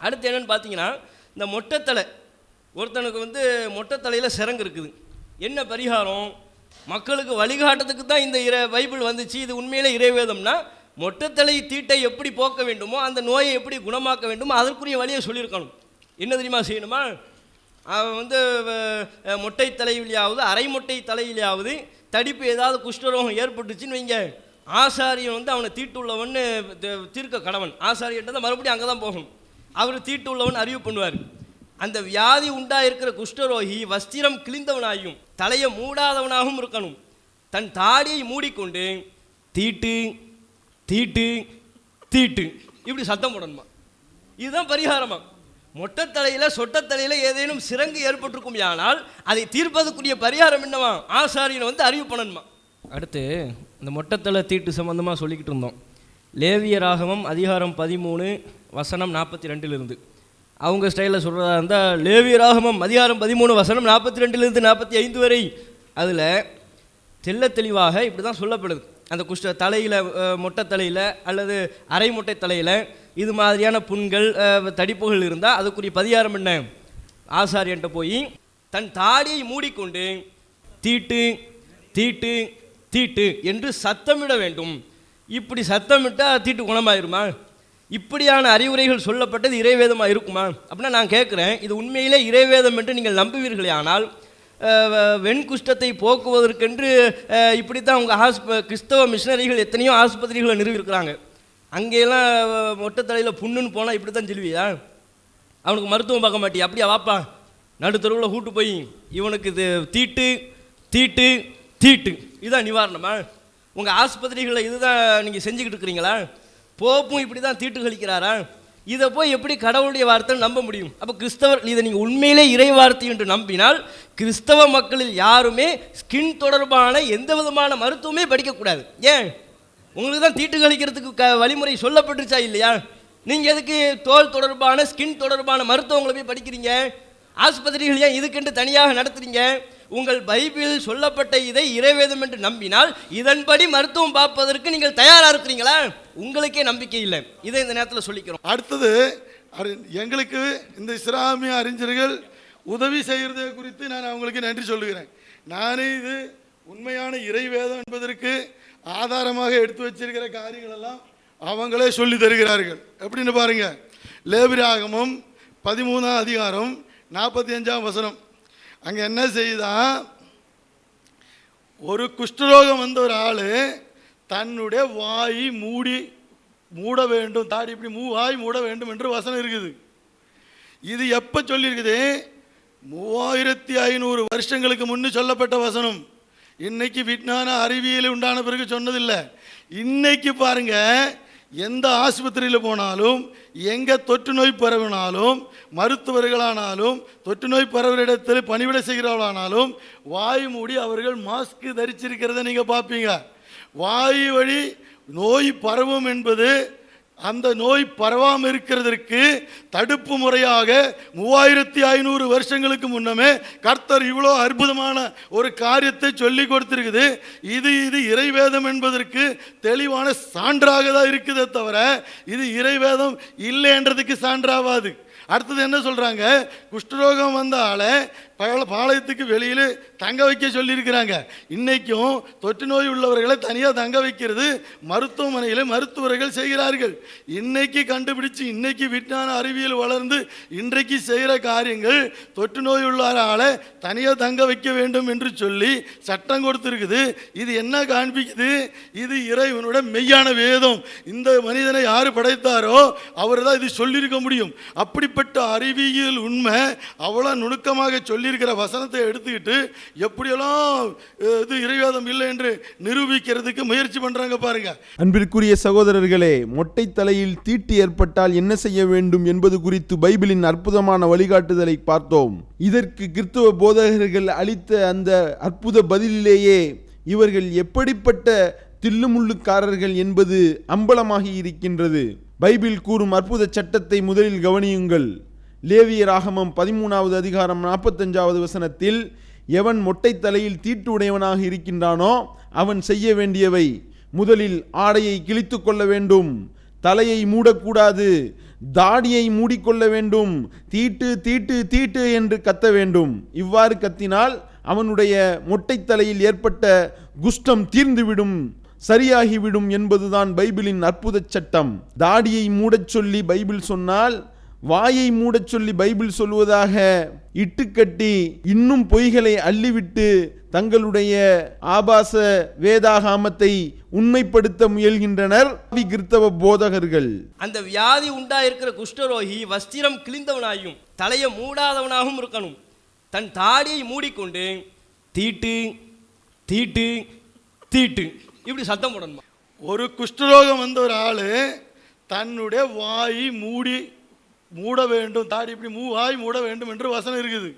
அடுத்து என்னென்னு பார்த்தீங்கன்னா இந்த மொட்டைத்தலை ஒருத்தனுக்கு வந்து மொட்டைத்தலையில் சிறங்கு இருக்குது. என்ன பரிகாரம்? மக்களுக்கு வழிகாட்டுறதுக்கு தான் இந்த இர பைபிள் வந்துச்சு. இது உண்மையிலே இறைவேதம்னா மொட்டைத்தலை தீட்டை எப்படி போக்க வேண்டுமோ அந்த நோயை எப்படி குணமாக்க வேண்டுமோ அதற்குரிய வழியை சொல்லியிருக்கணும். என்ன தெரியுமா செய்யணுமா? அவன் வந்து மொட்டை தலையிலேயாவது அரை மொட்டை தலையிலையாவது தடிப்பு ஏதாவது குஷ்டரோகம் ஏற்பட்டுச்சுன்னு வைங்க. ஆசாரியன் வந்து அவனை தீட்டுள்ளவன்னு த- தீர்க்க கடவன். ஆசாரியன்ட்டு தான் மறுபடியும் அங்கே தான் போகணும். அவர் தீட்டு உள்ளவன் அறிவு பண்ணுவார். அந்த வியாதி உண்டாயிருக்கிற குஷ்டரோகி வஸ்திரம் கிழிந்தவனாயும் தலையை மூடாதவனாகவும் இருக்கணும். தன் தாடியை மூடிக்கொண்டு தீட்டு தீட்டு தீட்டு. இப்படி சத்தம் போடணுமா? இதுதான் பரிகாரமா. தலையில் சொட்டத்தலையில் ஏதேனும் சிறங்கு ஏற்பட்டிருக்கும் ஆனால் அதை தீர்ப்பதற்குரிய பரிகாரம் என்னவா? ஆசாரியனை வந்து அறிவு பண்ணணுமா? அடுத்து இந்த மொட்டைத்தலை தீட்டு சம்பந்தமாக சொல்லிக்கிட்டு இருந்தோம். லேவியராகமம் அதிகாரம் பதிமூணு வசனம் நாற்பத்தி ரெண்டிலிருந்து அவங்க ஸ்டைலில் சொல்கிறதா இருந்தால் லேவிய ராகமம் அதிகாரம் பதிமூணு வசனம் நாற்பத்தி ரெண்டுலேருந்து நாற்பத்தி ஐந்து வரை அதில் தெள்ள தெளிவாக இப்படி தான் சொல்லப்படுது. அந்த குஷ்ட தலையில் மொட்டை தலையில் அல்லது அரை மொட்டை தலையில் இது மாதிரியான புண்கள் தடிப்புகள் இருந்தால் அதுக்குரிய பதிகாரம் என்ன? ஆசாரியன்ட்ட போய் தன் தாடியை மூடிக்கொண்டு தீட்டு தீட்டு தீட்டு என்று சத்தமிட வேண்டும். இப்படி சத்தமிட்டால் தீட்டு குணமாயிருமா? இப்படியான அறிவுரைகள் சொல்லப்பட்டது இறைவேதமாக இருக்குமா? அப்படின்னா நான் கேட்குறேன் இது உண்மையிலே இறைவேதம் என்று நீங்கள் நம்புவீர்களே ஆனால் வெண்குஷ்டத்தை போக்குவதற்கென்று இப்படி இப்படித்தான் உங்கள் ஹாஸ்ப கிறிஸ்தவ மிஷினரிகள் எத்தனையோ ஆஸ்பத்திரிகளை நிறுவிருக்கிறாங்க அங்கேயெல்லாம் மொட்டை தலையில் புண்ணுன்னு போனால் இப்படி தான் சொல்லுவியா? அவனுக்கு மருத்துவம் பார்க்க மாட்டியா? அப்படியா வாப்பா நடுத்தருவில் கூட்டு போய் இவனுக்கு இது தீட்டு தீட்டு தீட்டு இதுதான் நிவாரணமா? உங்கள் ஆஸ்பத்திரிகளில் இதுதான் நீங்கள் செஞ்சுக்கிட்டு இருக்கிறீங்களா? போப்பும் இப்படி தான் தீட்டு கழிக்கிறாரா? இதை போய் எப்படி கடவுளுடைய வார்த்தை நம்ப முடியும்? அப்போ கிறிஸ்தவர் இதை நீங்கள் உண்மையிலே இறை வார்த்தை என்று நம்பினால் கிறிஸ்தவ மக்களில் யாருமே ஸ்கின் தொடர்பான எந்த விதமான மருத்துவமே படிக்கக்கூடாது. ஏன்? உங்களுக்கு தான் தீட்டு கழிக்கிறதுக்கு க வழிமுறை சொல்லப்பட்டுருச்சா இல்லையா? நீங்கள் எதுக்கு தோல் தொடர்பான ஸ்கின் தொடர்பான மருத்துவங்களை போய் படிக்கிறீங்க? ஆஸ்பத்திரிகள் ஏன் இதுக்கென்று தனியாக நடத்துறீங்க? உங்கள் பைபிள் சொல்லப்பட்ட இதை இறைவேதம் என்று நம்பினால் இதன்படி மருத்துவம் பார்ப்பதற்கு நீங்கள் தயாராக இருக்கிறீங்களா? உங்களுக்கே நம்பிக்கை இல்லை. இதை இந்த நேரத்தில் சொல்லிக்கிறோம். அடுத்தது எங்களுக்கு இந்த இஸ்லாமிய அறிஞர்கள் உதவி செய்கிறது குறித்து நான் அவங்களுக்கு நன்றி சொல்லுகிறேன். நானே இது உண்மையான இறைவேதம் என்பதற்கு ஆதாரமாக எடுத்து வச்சிருக்கிற காரியங்கள் எல்லாம் அவங்களே சொல்லி தருகிறார்கள். எப்படின்னு பாருங்க. லேபிராகமும் பதிமூணாம் அதிகாரம் நாற்பத்தி அஞ்சாம் வசனம். அங்கே என்ன செய்யுதான் ஒரு குஷ்டரோகம் வந்த ஒரு ஆள் தன்னுடைய வாய் மூடி மூட வேண்டும். தாடி இப்படி மூ வாய் மூட வேண்டும் என்று வசனம் இருக்குது. இது எப்போ சொல்லியிருக்குது? மூவாயிரத்தி ஐநூறு வருஷங்களுக்கு முன்னு சொல்லப்பட்ட வசனம். இன்னைக்கு விஞ்ஞான அறிவியல் உண்டான பிறகு சொன்னதில்லை. இன்னைக்கு பாருங்கள் எந்த ஆஸ்பத்திரியில் போனாலும் எங்கே தொற்று நோய் பரவினாலும் மருத்துவர்களானாலும் தொற்று நோய் பரவுகிற இடத்தில் பணிவிட செய்கிறவர்களானாலும் வாய் மூடி அவர்கள் மாஸ்க் தரிச்சிருக்கிறத நீங்கள் பார்ப்பீங்க. வாய் வழி நோய் பரவும் என்பது அந்த நோய் பரவாமல் இருக்கிறதற்கு தடுப்பு முறையாக மூவாயிரத்தி ஐநூறு வருஷங்களுக்கு முன்னமே கர்த்தர் இவ்வளோ அற்புதமான ஒரு காரியத்தை சொல்லி கொடுத்துருக்குது. இது இது இறைவேதம் என்பதற்கு தெளிவான சான்றாக தான் இருக்குதே தவிர இது இறைவேதம் இல்லைன்றதுக்கு சான்றாவாது. அடுத்தது என்ன சொல்கிறாங்க குஷ்டரோகம் வந்த ஆளை பால பாளையத்துக்கு வெளியில் தங்க வைக்க சொல்லியிருக்கிறாங்க. இன்றைக்கும் தொற்று நோய் உள்ளவர்களை தனியாக தங்க வைக்கிறது மருத்துவமனையில் மருத்துவர்கள் செய்கிறார்கள். இன்றைக்கி கண்டுபிடிச்சு இன்றைக்கி விஞ்ஞான அறிவியல் வளர்ந்து இன்றைக்கு செய்கிற காரியங்கள் தொற்று நோய் உள்ள ஆளை தனியாக தங்க வைக்க வேண்டும் என்று சொல்லி சட்டம் கொடுத்துருக்குது. இது என்ன காண்பிக்குது? இது இறைவனோட மெய்யான வேதம். இந்த மனிதனை யார் படைத்தாரோ அவர் தான் இது சொல்லியிருக்க முடியும். அப்படிப்பட்ட அறிவியல் உண்மை அவ்வளோ நுணுக்கமாக சொல்லியிருக்கிற வசனத்தை எடுத்துக்கிட்டு எப்படியெல்லாம் இது இறைவாதம் இல்லை என்று நிரூபிக்கிறதுக்கு முயற்சி பண்ணுறாங்க பாருங்க. அன்பிற்குரிய சகோதரர்களே மொட்டை தலையில் தீட்டு ஏற்பட்டால் என்ன செய்ய வேண்டும் என்பது குறித்து பைபிளின் அற்புதமான வழிகாட்டுதலை பார்த்தோம். இதற்கு கிறிஸ்துவ போதகர்கள் அளித்த அந்த அற்புத பதிலிலேயே இவர்கள் எப்படிப்பட்ட தில்லுமுள்ளுக்காரர்கள் என்பது அம்பலமாகி இருக்கின்றது. பைபிள் கூறும் அற்புத சட்டத்தை முதலில் கவனியுங்கள். லேவிய ராகமம் பதிமூணாவது அதிகாரம் நாற்பத்தஞ்சாவது வசனத்தில் எவன் மொட்டை தலையில் தீட்டு உடையவனாக இருக்கின்றானோ அவன் செய்ய வேண்டியவை. முதலில் ஆடையை கிழித்து கொள்ள வேண்டும். தலையை மூடக்கூடாது. தாடியை மூடிக்கொள்ள வேண்டும். தீட்டு தீட்டு தீட்டு என்று கத்த வேண்டும். இவ்வாறு கத்தினால் அவனுடைய மொட்டை தலையில் ஏற்பட்ட குஷ்டம் தீர்ந்துவிடும். சரியாகிவிடும் என்பதுதான் பைபிளின் அற்புத சட்டம். தாடியை மூடச் சொல்லி பைபிள் சொன்னால் வாயை மூடச் சொல்லி பைபிள் சொல்வதாக இட்டுக்கட்டி இன்னும் பொய்களை அள்ளிவிட்டு தங்களுடைய ஆபாச வேதாகாமத்தை உண்மைப்படுத்த முயல்கின்றனர் கிறித்தவ போதகர்கள். அந்த வியாதி உண்டாயிருக்கிற குஷ்டரோகி வஸ்திரம் கிழிந்தவனாயும் தலையை மூடாதவனாகவும் இருக்கணும். தன் தாடியை மூடிக்கொண்டு தீட்டு தீட்டு தீட்டு. இப்படி சத்தம் போடணுமா? ஒரு குஷ்டரோகம் வந்த ஒரு ஆள் தன்னுடைய வாய் மூடி மூட வேண்டும். தாடி இப்படி மூ வாய் மூட வேண்டும் என்று வசனம் இருக்குது.